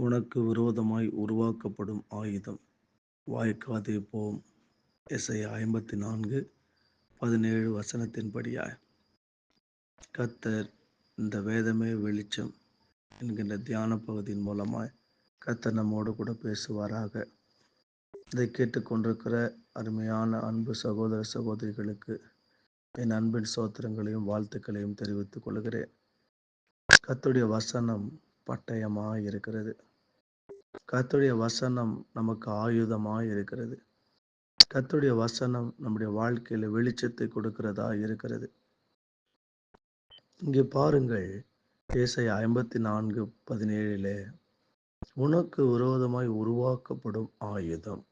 உனக்கு விரோதமாய் உருவாக்கப்படும் ஆயுதம். வாய்க்காதே போம் இசை ஐம்பத்தி நான்கு பதினேழு வசனத்தின்படியாய் கத்தர் இந்த வேதமே வெளிச்சம் என்கின்ற தியான பகுதியின் மூலமாய் கத்தர் நம்மோடு கூட பேசுவாராக. இதை கேட்டுக்கொண்டிருக்கிற அருமையான அன்பு சகோதர சகோதரிகளுக்கு என் அன்பின் சோத்திரங்களையும் வாழ்த்துக்களையும் தெரிவித்துக் கொள்கிறேன். கத்துடைய வசனம் பட்டயமாக இருக்கிறது. கத்துடைய வசனம் நமக்கு ஆயுதமாய் இருக்கிறது. கத்துடைய வசனம் நம்முடைய வாழ்க்கையில வெளிச்சத்தை கொடுக்கிறதா இருக்கிறது. இங்கே பாருங்கள் ஏசை ஐம்பத்தி நான்கு பதினேழிலே உனக்கு விரோதமாய் உருவாக்கப்படும் ஆயுதம்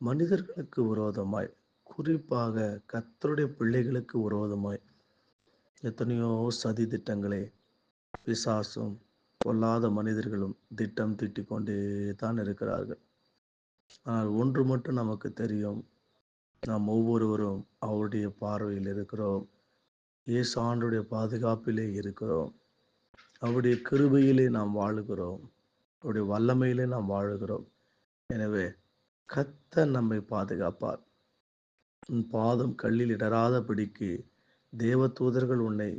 மனிதர்களுக்கு விரோதமாய் குறிப்பாக கத்தருடைய பிள்ளைகளுக்கு விரோதமாய். எத்தனையோ சதி திட்டங்களை பிசாசும் பொல்லாத மனிதர்களும் திட்டம் திட்டிக் கொண்டே தான் இருக்கிறார்கள். ஆனால் ஒன்று மட்டும் நமக்கு தெரியும். நாம் ஒவ்வொருவரும் அவருடைய பார்வையில் இருக்கிறோம். இயேசு ஆண்டுடைய பாதுகாப்பிலே இருக்கிறோம். அவருடைய கிருபையிலே நாம் வாழுகிறோம். அவருடைய வல்லமையிலே நாம் வாழுகிறோம். எனவே கத்த நம்மை பாதுகாப்பார். உன் பாதம் கல்லில் இடராதபடிக்கு தேவ தூதர்கள் உன்னை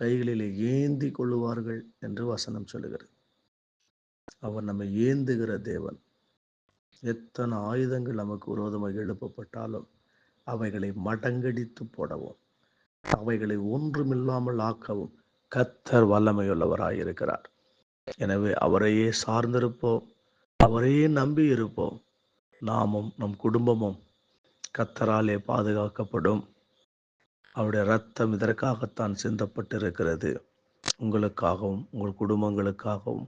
கைகளிலே ஏந்தி கொள்ளுவார்கள் என்று வசனம் சொல்லுகிறது. அவர் நம்மை ஏந்துகிற தேவன். எத்தனை ஆயுதங்கள் நமக்கு விரோதமாக எழுப்பப்பட்டாலும் அவைகளை மடங்கடித்து போடவும் அவைகளை ஒன்றுமில்லாமல் ஆக்கவும் கத்தர் வல்லமையுள்ளவராயிருக்கிறார் எனவே அவரையே சார்ந்திருப்போம் அவரையே நம்பி இருப்போம் நாமும் நம் குடும்பமும் கத்தராலே பாதுகாக்கப்படும். அவருடைய ரத்தம் இதற்காகத்தான் சிந்தப்பட்டிருக்கிறது. உங்களுக்காகவும் உங்கள் குடும்பங்களுக்காகவும்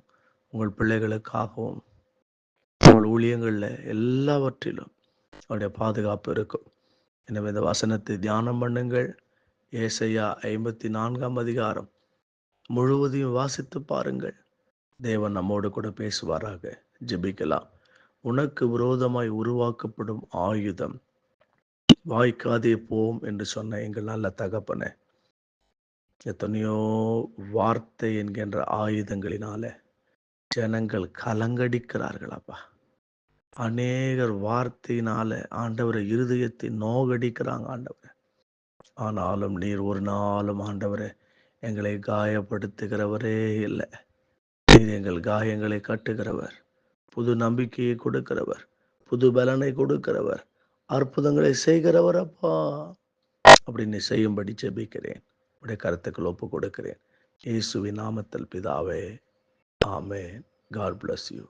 உங்கள் பிள்ளைகளுக்காகவும் உங்கள் ஊழியங்களில் எல்லாவற்றிலும் அவருடைய பாதுகாப்பு இருக்கும். எனவே இந்த வசனத்தை தியானம் பண்ணுங்கள். ஏசையா ஐம்பத்தி நான்காம் அதிகாரம். முழுவதையும் வாசித்து பாருங்கள். தேவன் நம்மோடு கூட பேசுவாராக. ஜெபிக்கலாம். உனக்கு விரோதமாய் உருவாக்கப்படும் ஆயுதம் வாய்க்காதே போம் என்று சொன்ன எங்கள் நல்ல தகப்பனை. எத்தனையோ வார்த்தை என்கின்ற ஆயுதங்களினால ஜனங்கள் கலங்கடிக்கிறார்களப்பா அநேகர் வார்த்தையினால ஆண்டவரை இருதயத்தை நோகடிக்கிறாங்க ஆண்டவரை. ஆனாலும் நீர் ஒரு நாளும் ஆண்டவரை எங்களை காயப்படுத்துகிறவரே இல்லை. நீர் எங்கள் காயங்களை கட்டுகிறவர் புது நம்பிக்கையை கொடுக்கிறவர் புது பலனை கொடுக்கிறவர் அற்புதங்களை செய்கிறவர் அப்பா. அப்படின்னு செய்யும்படி ஜெபிக்கிறேன். உடைய கருத்துக்கள் ஒப்பு கொடுக்கிறேன் இயேசுவின் நாமத்தில் பிதாவே ஆமே காட் பிளஸ் யூ